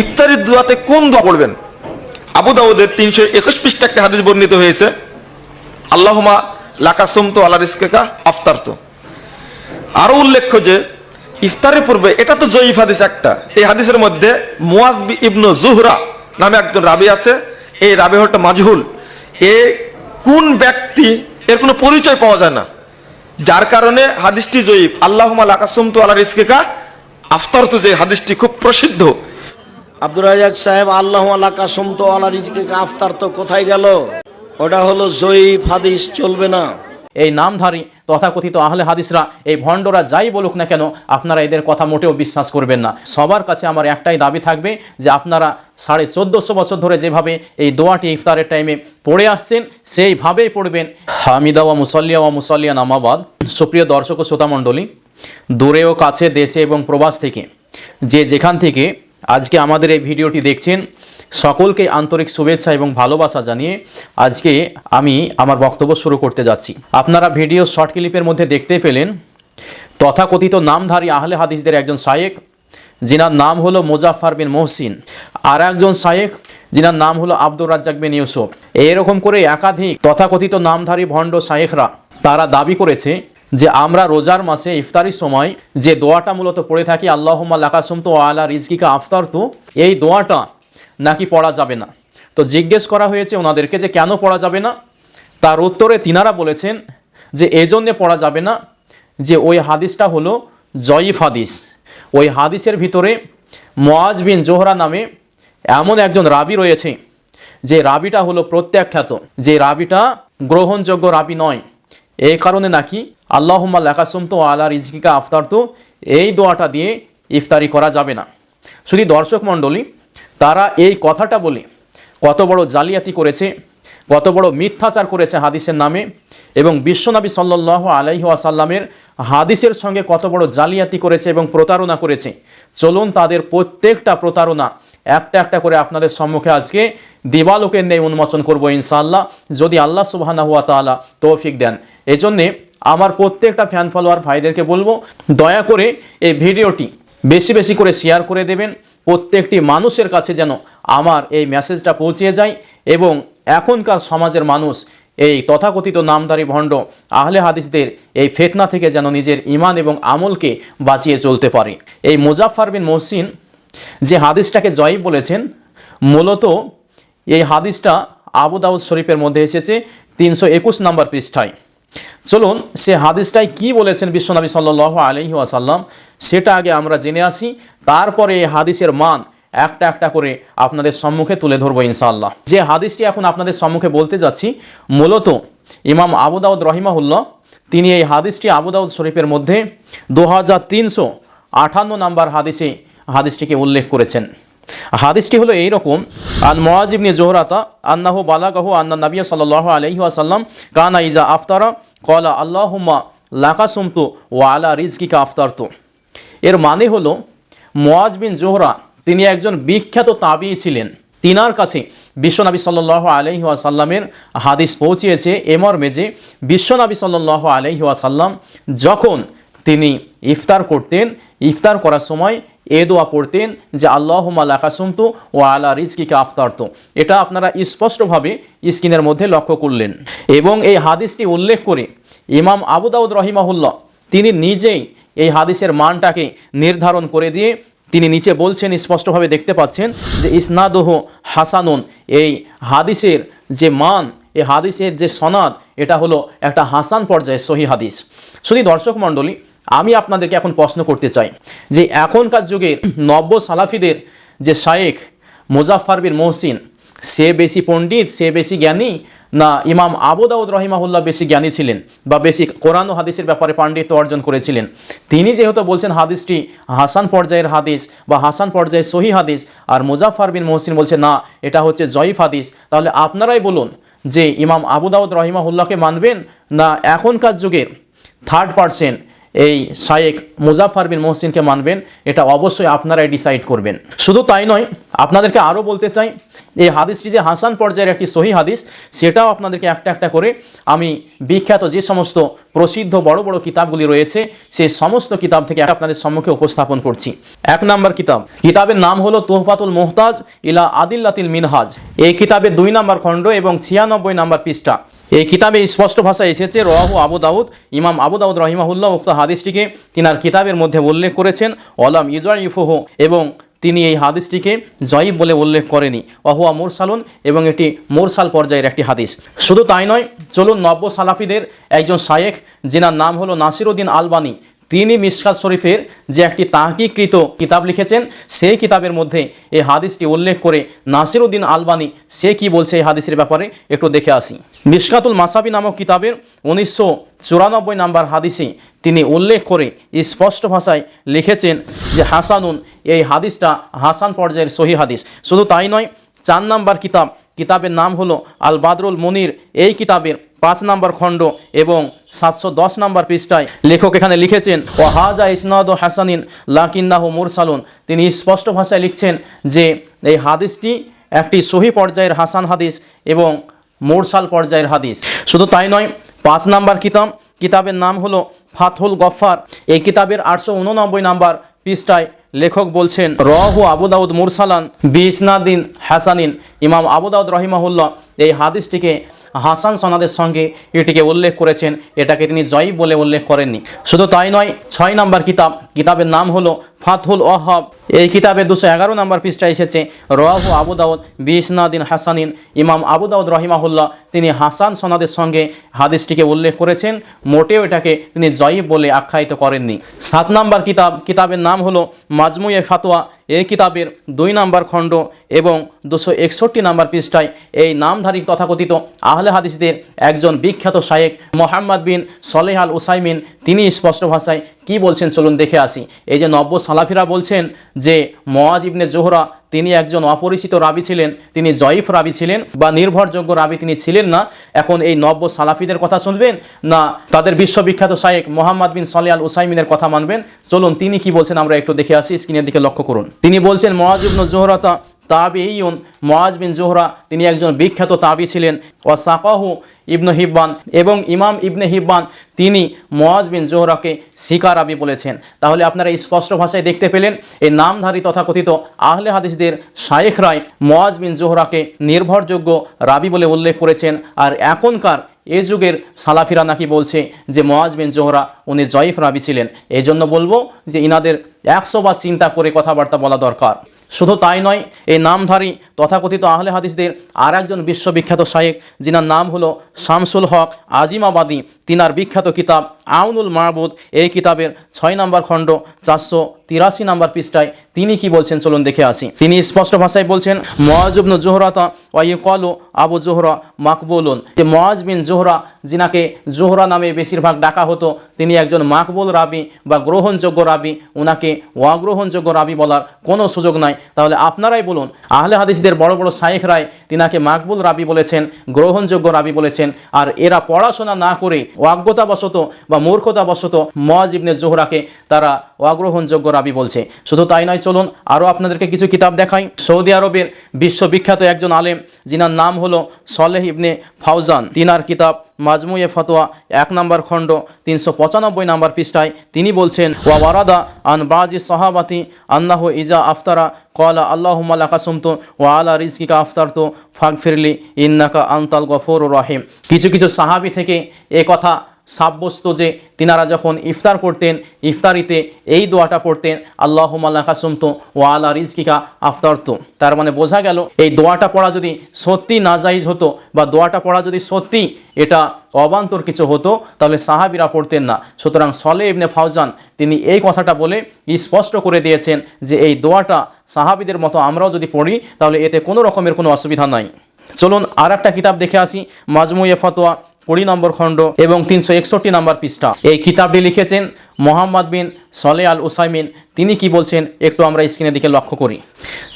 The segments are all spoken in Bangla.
ইফতারির দোয়াতে কোন দোয়া পড়বেন? আবু দাউদের তিনশো একুশ পৃষ্ঠা একটা হাদিস বর্ণিত হয়েছে আল্লাহমা লাকাসুম তো আল্লাহ রিস্কেকা আফতার তো আরও উল্লেখ্য যে, ইফতারের পূর্বে, এটা তো জয়ীফ হাদিস একটা, এই হাদিসের মধ্যে মুয়াজ ইবনু জুহরা নামে একজন রাবি আছে, এই রাবি হলটা মাজহুল। এ কোন ব্যক্তি, এর কোনো পরিচয় পাওয়া যায় না। যার কারণে হাদিসটি জয়ীফ আল্লাহমা লাকাসুম তো আল্লাহ রিস্কেকা আফতার তো যে হাদিসটি খুব প্রসিদ্ধ। আব্দুর রাজাক সাহেব, আল্লাহ আল্লাহ কাসম তো আল্লাহ রিজকে আফতার তো কোথায় গেল? ওটা হলো জয়ীফ হাদিস, চলবে না। এই নামধারী তথাকথিত আহলে হাদিসরা, এই ভণ্ডরা যাই বলুক না কেন, আপনারা এদের কথা মোটেও বিশ্বাস করবেন না। সবার কাছে আমার একটাই দাবি থাকবে যে আপনারা সাড়ে চোদ্দোশো বছর ধরে যেভাবে এই দোয়াটি ইফতারের টাইমে পড়ে আসছেন, সেইভাবেই পড়বেন। হামিদা ওয়া মুসল্লিয়া ওয়া মুসল্লিয়া নামাবাদ সুপ্রিয় দর্শক ও শ্রোতামণ্ডলী দূরে ও কাছে দেশে এবং প্রবাস থেকে, যে যেখান থেকে আজকে আমাদের এই ভিডিওটি দেখছেন। সকলকে আন্তরিক শুভেচ্ছা এবং ভালোবাসা জানিয়ে আজকে আমি আমার বক্তব্য শুরু করতে যাচ্ছি। আপনারা ভিডিও শর্ট ক্লিপের মধ্যে দেখতে পেলেন, তথাকথিত নামধারী আহলে হাদিসদের একজন শায়েক, যিনার নাম হলো মোজাফার বিন মোহসিন, আর একজন শায়েক, যিনার নাম হলো আব্দুর রাজ্জাক বিন ইউসুফ। এরকম করে একাধিক তথাকথিত নামধারী ভণ্ড শায়েখরা তারা দাবি করেছে যে আমরা রোজার মাসে ইফতারির সময় যে দোয়াটা মূলত পড়ে থাকি, আল্লাহম্মা লাকাসুম তো আলা রিজকিকা আফতার তো এই দোয়াটা নাকি পড়া যাবে না। তো জিজ্ঞেস করা হয়েছে ওনাদেরকে যে কেন পড়া যাবে না? তার উত্তরে তিনারা বলেছেন যে এজন্যে পড়া যাবে না, যে ওই হাদিসটা হলো জয়ীফ হাদিস। ওই হাদিসের ভিতরে মোয়াজ বিন জোহরা নামে এমন একজন রাবি রয়েছে, যে রাবিটা হলো প্রত্যাখ্যাত, যে রাবিটা গ্রহণযোগ্য রাবি নয়। এই কারণে নাকি আল্লাহুম্মা লেখাসুম তো আলা রিজকিকা আফতার তো এই দোয়াটা দিয়ে ইফতারি করা যাবে না। শুধু দর্শক মণ্ডলী, তারা এই কথাটা বলে কত বড় জালিয়াতি করেছে, কত বড় মিথ্যাচার করেছে হাদিসের নামে এবং বিশ্বনবী সাল্লাহ আলাইহি আসাল্লামের হাদিসের সঙ্গে কত বড় জালিয়াতি করেছে এবং প্রতারণা করেছে। চলুন তাদের প্রত্যেকটা প্রতারণা একটা একটা করে আপনাদের সম্মুখে আজকে দিবালোকের নেই উন্মোচন করব ইনশাআল্লাহ। যদি আল্লাহ সুবাহানা হুয়া তালা তৌফিক দেন। এজন্যে আমার প্রত্যেকটা ফ্যান ফলোয়ার ভাইদেরকে বলব, দয়া করে এই ভিডিওটি বেশি বেশি করে শেয়ার করে দেবেন। প্রত্যেকটি মানুষের কাছে যেন আমার এই মেসেজটা পৌঁছে যায় এবং এখনকার সমাজের মানুষ এই তথাকথিত নামদারি ভণ্ড আহলে হাদিসদের এই ফেতনা থেকে যেন নিজের ইমান এবং আমলকে বাঁচিয়ে চলতে পারে। এই মুজাফার বিন মহসিন যে হাদিসটাকে জয়ী বলেছেন, মূলত এই হাদিসটা আবু দাউদ শরীফের মধ্যে এসেছে তিনশো একুশ নম্বর পৃষ্ঠায়। চলুন, সে হাদিসটাই কি বলেছেন বিশ্বনবী সাল্লাহ আলহি আসাল্লাম সেটা আগে আমরা জেনে আসি। তারপরে এই হাদিসের মান একটা একটা করে আপনাদের সম্মুখে তুলে ধরবো ইনশাআল্লাহ। যে হাদিসটি এখন আপনাদের সম্মুখে বলতে যাচ্ছি, মূলত ইমাম আবু দাউদ রহিমাহুল্লাহ, তিনি এই হাদিসটি আবু দাউদ শরীফের মধ্যে দু হাজার তিনশো আটান্ন নাম্বার হাদিসে, হাদিসটিকে উল্লেখ করেছেন। হাদিসটি হলো এইরকম, আন মোয়াজিবনি জোহরাতা আন্নাহু বালাগাহু আন্না নবিয়া সাল্লাহ আলহি আসাল্লাম কানা ইজা আফতারা কলা আল্লাহুম্মা লাকাসুমতু ও আলা রিজকিকা আফতারতু। এর মানে হলো মোয়াজ বিন জোহরা তিনি একজন বিখ্যাত তাবি ছিলেন। তিনার কাছে বিশ্বনবী সাল্লাহ আলহি আসাল্লামের হাদিস পৌঁছিয়েছে এমর্মে যে বিশ্বনবী সাল্লাহ আলহি আসাল্লাম যখন তিনি ইফতার করতেন, ইফতার করার সময় এ দোয়া পড়তেন যে আল্লাহমা লাকাসুমতু ও আলা রিজকিকে আফতারত। এটা আপনারা স্পষ্টভাবে স্ক্রিনের মধ্যে লক্ষ্য করলেন। এবং এই হাদিসটি উল্লেখ করে ইমাম আবু দাউদ তিনি নিজেই এই হাদিসের মানটাকে নির্ধারণ করে দিয়ে তিনি নিচে বলছেন, স্পষ্টভাবে দেখতে পাচ্ছেন যে ইসনাদহ হাসানুন। এই হাদিসের যে মান, এই হাদিসের যে সনাদ, এটা হলো একটা হাসান পর্যায়ে সহি হাদিস। শুধু দর্শক মণ্ডলী আমি আপনাদেরকে এখন প্রশ্ন করতে চাই যে এখনকার যুগে নব্য সালাফিদের যে শায়েখ মুজাফার বিন মহসিন, সে বেশি পণ্ডিত, সে বেশি জ্ঞানী না ইমাম আবু দাউদ রহিমাহুল্লাহ বেশি জ্ঞানী ছিলেন বা বেশি কোরআন ও হাদিসের ব্যাপারে পাণ্ডিত্য অর্জন করেছিলেন? তিনি যেহেতু বলছেন হাদিসটি হাসান পর্যায়ের হাদিস বা হাসান পর্যায়ের সহি হাদিস আর মুজাফার বিন মহসিন বলছে, না, এটা হচ্ছে জয়ীফ হাদিস। তাহলে আপনারাই বলুন যে ইমাম আবু দাউদ রহিমাহুল্লাহকে মানবেন না এখনকার যুগের থার্ড পার্সেন্ট এই শায়েক মুজাফার বিন মহসিনকে মানবেন, এটা অবশ্যই আপনারাই ডিসাইড করবেন। শুধু তাই নয়, আপনাদেরকে আরও বলতে চাই, এই হাদিসটি যে হাসান পর্যায়ের একটি সহি হাদিস, সেটাও আপনাদেরকে একটা একটা করে আমি বিখ্যাত যে সমস্ত প্রসিদ্ধ বড় বড় কিতাবগুলি রয়েছে সেই সমস্ত কিতাব থেকে আপনাদের সম্মুখে উপস্থাপন করছি। এক নম্বর কিতাব, কিতাবের নাম হলো তোহফাতুল মোহতাজ ইলা আদিল্লাতিল মিনহাজ। এই কিতাবের দুই নম্বর খণ্ড এবং ছিয়ানব্বই নম্বর পৃষ্ঠা। এই কিতাবে স্পষ্ট ভাষায় এসেছে রহু আবু দাউদ, ইমাম আবু দাউদ রহিমাহুল্লাহ উক্ত হাদিসটিকে তিনার কিতাবের মধ্যে উল্লেখ করেছেন অলাম ইজয়ফোহ এবং তিনি এই হাদিসটিকে জয়ীব বলে উল্লেখ করেনি। অহুয়া মোরসালুন, এবং এটি মোরসাল পর্যায়ের একটি হাদিস। শুধু তাই নয়, চলুন নব্য সালাফিদের একজন শায়েখ, যিনার নাম হলো নাসিরুদ্দিন আলবানি তিনি মিসকাত শরীফের যে একটি তাহকিকৃত কিতাব লিখেছেন, সেই কিতাবের মধ্যে এই হাদিসটি উল্লেখ করে নাসিরুদ্দিন আলবানি সে কি বলছে এই হাদিসের ব্যাপারে একটু দেখে আসি। মিসকাতুল মাসাবি নামক কিতাবের উনিশশো চুরানব্বই নাম্বার হাদিসে তিনি উল্লেখ করে স্পষ্ট ভাষায় লিখেছেন যে, হাসানুন, এই হাদিসটা হাসান পর্যায়ের সহি হাদিস। শুধু তাই নয়, চার নাম্বার কিতাব কিতাবের নাম হলো আল বাদরুল মনির। এই কিতাবের পাঁচ নম্বর খণ্ড এবং সাতশো দশ নম্বর পৃষ্ঠায় লেখক এখানে লিখেছেন ও হাজা ইসনাদ হাসানিন লাকিন্নাহ মুরসালুন। তিনি স্পষ্ট ভাষায় লিখছেন যে, এই হাদিসটি একটি সহি পর্যায়ের হাসান হাদিস এবং মোরসাল পর্যায়ের হাদিস। শুধু তাই নয়, পাঁচ নাম্বার কিতাব, কিতাবের নাম হলো ফাতহুল গফার এই কিতাবের আটশো উননব্বই নাম্বার পৃষ্ঠায় লেখক বলছেন রহু আবু দাউদ মুরসালান বিসনাদিন হাসানিন। ইমাম আবু দাউদ রহিমাহুল্লাহ এই হাদিসটিকে হাসান সনাদের সঙ্গে এটিকে উল্লেখ করেছেন। এটাকে তিনি জয়ী বলে উল্লেখ করেননি। শুধু তাই নয়, ছয় নাম্বার কিতাব, কিতাবের নাম হলো ফাতহুল ওয়াহাব। এই কিতাবে দুশো এগারো নম্বর পৃষ্ঠায় এসেছে রহু আবু দাউদ বিসনাদিন হাসানিন। ইমাম আবু দাউদ রহিমাহুল্লাহ তিনি হাসান সনাদের সঙ্গে হাদিসটিকে উল্লেখ করেছেন, মোটেও এটাকে তিনি জয়ী বলে আখ্যায়িত করেননি। সাত নাম্বার কিতাব, কিতাবের নাম হলো মাজমুয়ে ফাতোয়া এই কিতাবের দুই নাম্বার খণ্ড এবং দুশো একষট্টি নাম্বার পৃষ্ঠায় এই নামধারী তথাকথিত আহলে হাদিসদের একজন বিখ্যাত শায়েক মোহাম্মদ বিন সলেহ আল উসাইমিন, তিনি স্পষ্ট ভাষায় কি বলছেন চলুন দেখে আসি। এই যে নব্য সালাফিরা বলছেন যে মোয়াজ ইবনে জোহরা তিনি একজন অপরিচিত রাবি ছিলেন, তিনি জয়ীফ রাবি ছিলেন বা নির্ভরযোগ্য রাবি তিনি ছিলেন না। এখন এই নব্য সালাফিদের কথা শুনবেন না তাদের বিশ্ববিখ্যাত শায়েক মোহাম্মদ বিন সলে আল উসাইমিনের কথা মানবেন। চলুন তিনি কি বলছেন আমরা একটু দেখে আসি, স্ক্রিনের দিকে লক্ষ্য করুন। তিনি বলছেন মহাজুবন জোহরাতা তাবিউন মোয়াজ বিন জোহরা, তিনি একজন বিখ্যাত তাবি ছিলেন। ও সাকাহু ইবনু হিব্বান এবং ইমাম ইবনে হিব্বান, তিনি মোয়াজ বিন জোহরাকে শিকার আবি বলেছেন। তাহলে আপনারা স্পষ্ট ভাষায় দেখতে পেলেন, এই নামধারী তথাকথিত আহলে হাদিসদের শায়েখ রায় মোয়াজ বিন জোহরাকে নির্ভরযোগ্য রাবি বলে উল্লেখ করেছেন। আর এখনকার এ যুগের সালাফিরা নাকি বলছে যে মোয়াজ বিন জোহরা উনি জয়ীফ রাবি ছিলেন। এই জন্য বলব যে ইনাদের একশো বার চিন্তা করে কথাবার্তা বলা দরকার। শুধু তাই নয়, এই নামধারী তথাকথিত আহলে হাদিসদের আর একজন বিশ্ববিখ্যাত শায়েক যিনার নাম হলো শামসুল হক আজিমাবাদী। তিনার বিখ্যাত কিতাব আউনুল মাহবুদ এই কিতাবের ছয় নম্বর খণ্ড চারশো তিরাশি নম্বর পৃষ্ঠায় তিনি কি বলছেন? চলুন দেখে আসি। তিনি স্পষ্ট ভাষায় বলছেন মহাজুবন জোহরাতা ওয়াইকলু আবু জোহরা মাকবুলুন। যে মহাজ বিন জোহরা, যিনাকে জোহরা নামে বেশিরভাগ ডাকা হতো, তিনি একজন মাকবুল রাবি বা গ্রহণযোগ্য রাবি। ওনাকে অগ্রহণযোগ্য রাবি বলার কোনো সুযোগ নাই। তাহলে আপনারাই বলুন, আহলে হাদিসদের বড় বড় শায়েখরাই তিনাকে মাকবুল রাবি বলেছেন, গ্রহণযোগ্য রাবি বলেছেন, আর এরা পড়াশোনা না করে অজ্ঞতাবশত বা মূর্খতাবশত মজ ইবনে জোহরাকে তারা অগ্রহণযোগ্য রাবি বলছে। শুধু তাই নয়, চলুন আরও আপনাদেরকে কিছু কিতাব দেখাই। সৌদি আরবের বিশ্ববিখ্যাত একজন আলেম, যিনার নাম হলো সলেহ ইবনে ফাউজান। তিনার কিতাব মাজমুয়ে ফতোয়া, এক নম্বর খণ্ড, তিনশো পঁচানব্বই নম্বর পৃষ্ঠায় তিনি বলছেন, ওয়া ওয়ারাদা আন বাজি সাহাবাতি আন্নাহ ইজা আফতারা কলা আল্লাহ কাসুমতো ওয়া আলা রিজকিকা আফতার তো ফাগ ফিরলি ইন্নাকা আন্তাল গফর রাহিম। কিছু কিছু সাহাবি থেকে এ কথা সাব্যস্ত যে তিনারা যখন ইফতার করতেন, ইফতারিতে এই দোয়াটা পড়তেন আল্লাহ কাসুমতো ও আলা রিজকিকা আফতারতো। তার মানে বোঝা গেল, এই দোয়াটা পড়া যদি সত্যি নাজাইজ হতো বা দোয়াটা পড়া যদি সত্যি এটা অবান্তর কিছু হতো, তাহলে সাহাবিরা পড়তেন না। সুতরাং সলে ইবনে ফাউজান তিনি এই কথাটা বলে স্পষ্ট করে দিয়েছেন যে এই দোয়াটা সাহাবিদের মতো আমরাও যদি পড়ি, তাহলে এতে কোনো রকমের কোনো অসুবিধা নাই। চলুন আর একটা কিতাব দেখে আসি মাজমুয়ে ফতোয়া কুড়ি নম্বর খণ্ড এবং তিনশো একষট্টি নম্বর পৃষ্ঠা। এই কিতাবটি লিখেছেন মোহাম্মদ বিন সলে আল উসাইমিন। তিনি কি বলছেন একটু আমরা স্ক্রিনের দিকে লক্ষ্য করি।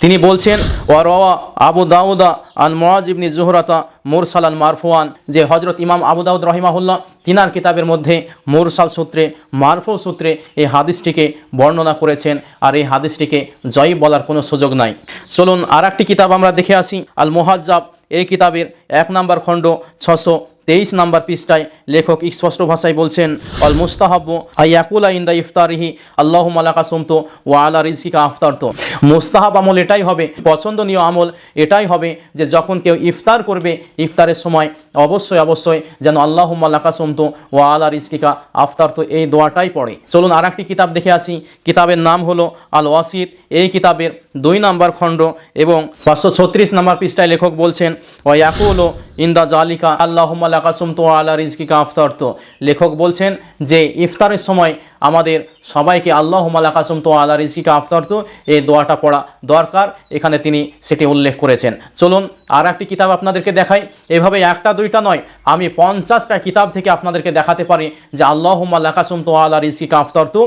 তিনি বলছেন ওয়ারওয়া আবু দাউদা আন মোয়াজ ইবনি জোহরাতা মুরসালান মারফুয়ান যে হজরত ইমাম আবু দাউদ রহিমাহুল্লাহ, তিনার কিতাবের মধ্যে মুরসাল সূত্রে, মারফু সূত্রে এই হাদিসটিকে বর্ণনা করেছেন। আর এই হাদিসটিকে জয়ী বলার কোনো সুযোগ নাই। চলুন আর একটি কিতাব আমরা দেখে আসি, আল মোহাজ্জাব। এই কিতাবের এক নম্বর খণ্ড, ছশো তেইশ নাম্বার পৃষ্ঠায় লেখক স্পষ্ট ভাষায় বলছেন অল মুস্তাহাব্য আইয়াকুলা ইন্দা ইফতারিহি আল্লাহ মালাকা সুমতো ও আলা রিজিকা আফতারতো। মুস্তাহাব আমল এটাই হবে, পছন্দনীয় আমল এটাই হবে যে যখন কেউ ইফতার করবে, ইফতারের সময় অবশ্যই অবশ্যই যেন আল্লাহ মালাকা সুমতো ও আলা রিজকিকা আফতারতো, এই দোয়াটাই পড়ে। চলুন আর একটি কিতাব দেখে আসি, কিতাবের নাম হলো আল ওয়াসিদ এই কিতাবের দুই নাম্বার খণ্ড এবং পাঁচশো ছত্রিশ নাম্বার পৃষ্ঠায় লেখক বলছেন ও ইয়াকুলো ইন্দা জালিকা আল্লাহ কাসুম তো আল্লাহ রিজকিকা আফতার তো লেখক বলছেন যে, ইফতারের সময় আমাদের সবাইকে আল্লাহ কাসুম তো আল্লাহ রিজকিকা আফতার তো এই দোয়াটা পড়া দরকার। এখানে তিনি সেটি উল্লেখ করেছেন। চলুন আর একটি কিতাব আপনাদেরকে দেখাই। এভাবে একটা, দুইটা নয়, আমি পঞ্চাশটা কিতাব থেকে আপনাদেরকে দেখাতে পারি যে আল্লাহ কাসুম তো আল্লাহ রিজকিকা আফতার তো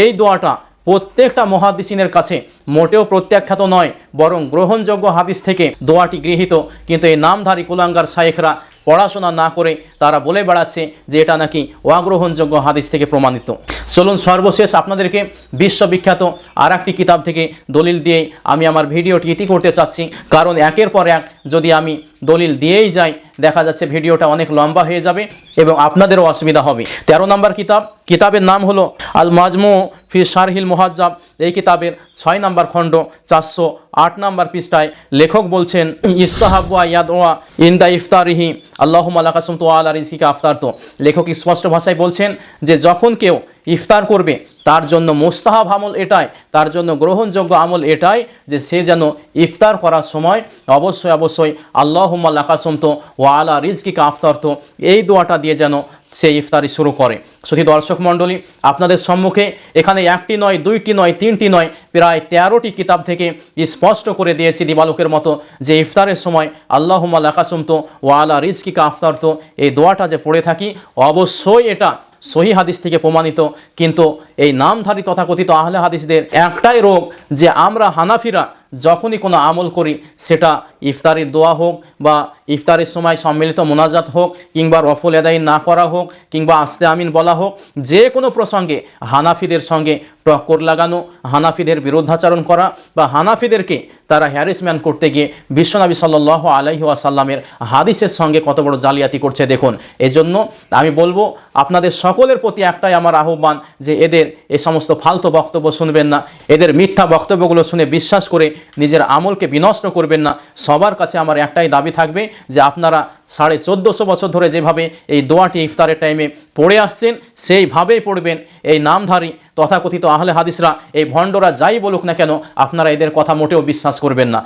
এই দোয়াটা প্রত্যেকটা মহাদিসিনের কাছে মোটেও প্রত্যাখ্যাত নয়, বরং গ্রহণযোগ্য হাদিস থেকে দোয়াটি গৃহীত। কিন্তু এই নামধারী কুলাঙ্গার শায়েখরা পড়াশোনা না করে তারা বলে বেড়াচ্ছে যে এটা নাকি অগ্রহণযোগ্য হাদিস থেকে প্রমাণিত। চলুন সর্বশেষ আপনাদেরকে বিশ্ববিখ্যাত আর একটি কিতাব থেকে দলিল দিয়ে আমি আমার ভিডিওটি ইতি করতে চাচ্ছি। কারণ একের পর এক যদি আমি দলিল দিয়েই যাই, দেখা যাচ্ছে ভিডিওটা অনেক লম্বা হয়ে যাবে এবং আপনাদেরও অসুবিধা হবে। তেরো নম্বর কিতাব, কিতাবের নাম হলো আল মাজমু ফি শারহিল মোহাজ্জাব। এই কিতাবের ছয় নম্বর খণ্ড, চারশো আট নম্বর পৃষ্ঠায় লেখক বলছেন ইস্তাহাবুয়া ইয়াদওয়া ইন্দা ইফতারিহি আল্লাহ মালাকাসুম তো আলা রিসিকা আফতার তো। লেখক স্পষ্ট ভাষায় বলছেন যে, যখন কেউ ইফতার করবে তার জন্য মোস্তাহাব আমল এটাই, তার জন্য গ্রহণযোগ্য আমল এটাই যে সে যেন ইফতার করার সময় অবশ্যই অবশ্যই আল্লাহ লাকাসম তো ও আলা রিজকিকা আফতার তো এই দোয়াটা দিয়ে যেন সে ইফতারি শুরু করে। শুধু দর্শক মণ্ডলী, আপনাদের সম্মুখে এখানে একটি নয়, দুইটি নয়, তিনটি নয়, প্রায় তেরোটি কিতাব থেকে স্পষ্ট করে দিয়েছি দিবালকের মতো যে ইফতারের সময় আল্লাহুম্মা লাকাসুম তো ও আলা রিজকিকা আফতার তো এই দোয়াটা যে পড়ে থাকি, অবশ্যই এটা সহি হাদিস থেকে প্রমাণিত। কিন্তু এই নামধারী তথাকথিত আহলে হাদিসদের একটাই রোগ যে আমরা হানাফিরা যখনই কোনো আমল করি, সেটা ইফতারের দোয়া হোক বা ইফতারের সময় সম্মিলিত মোনাজাত হোক কিংবা রফল আদায় না করা হোক কিংবা আস্তে আমিন বলা হোক, যে কোনো প্রসঙ্গে হানাফিদের সঙ্গে টক্কর লাগানো, হানাফিদের বিরুদ্ধাচরণ করা বা হানাফিদেরকে তারা হ্যারিসম্যান করতে গিয়ে বিশ্বনবী সাল্লাহ আলাইহি আসাল্লামের হাদিসের সঙ্গে কত বড় জালিয়াতি করছে দেখুন। এজন্য আমি বলব, আপনাদের সকলের প্রতি একটাই আমার আহ্বান যে এদের এ সমস্ত ফালতু বক্তব্য শুনবেন না, এদের মিথ্যা বক্তব্যগুলো শুনে বিশ্বাস করে নিজের আমলকে বিনষ্ট করবেন না। সবার কাছে আমার একটাই দাবি থাকবে যে আপনারা সাড়ে চোদ্দোশো বছর ধরে যেভাবে এই দোয়াটি ইফতারের টাইমে পড়ে আসছেন, সেইভাবেই পড়বেন। এই নামধারী তথাকথিত আহলে হাদিসরা, এই ভণ্ডরা যাই বলুক না কেন, আপনারা এদের কথা মোটেও বিশ্বাস করবেন না।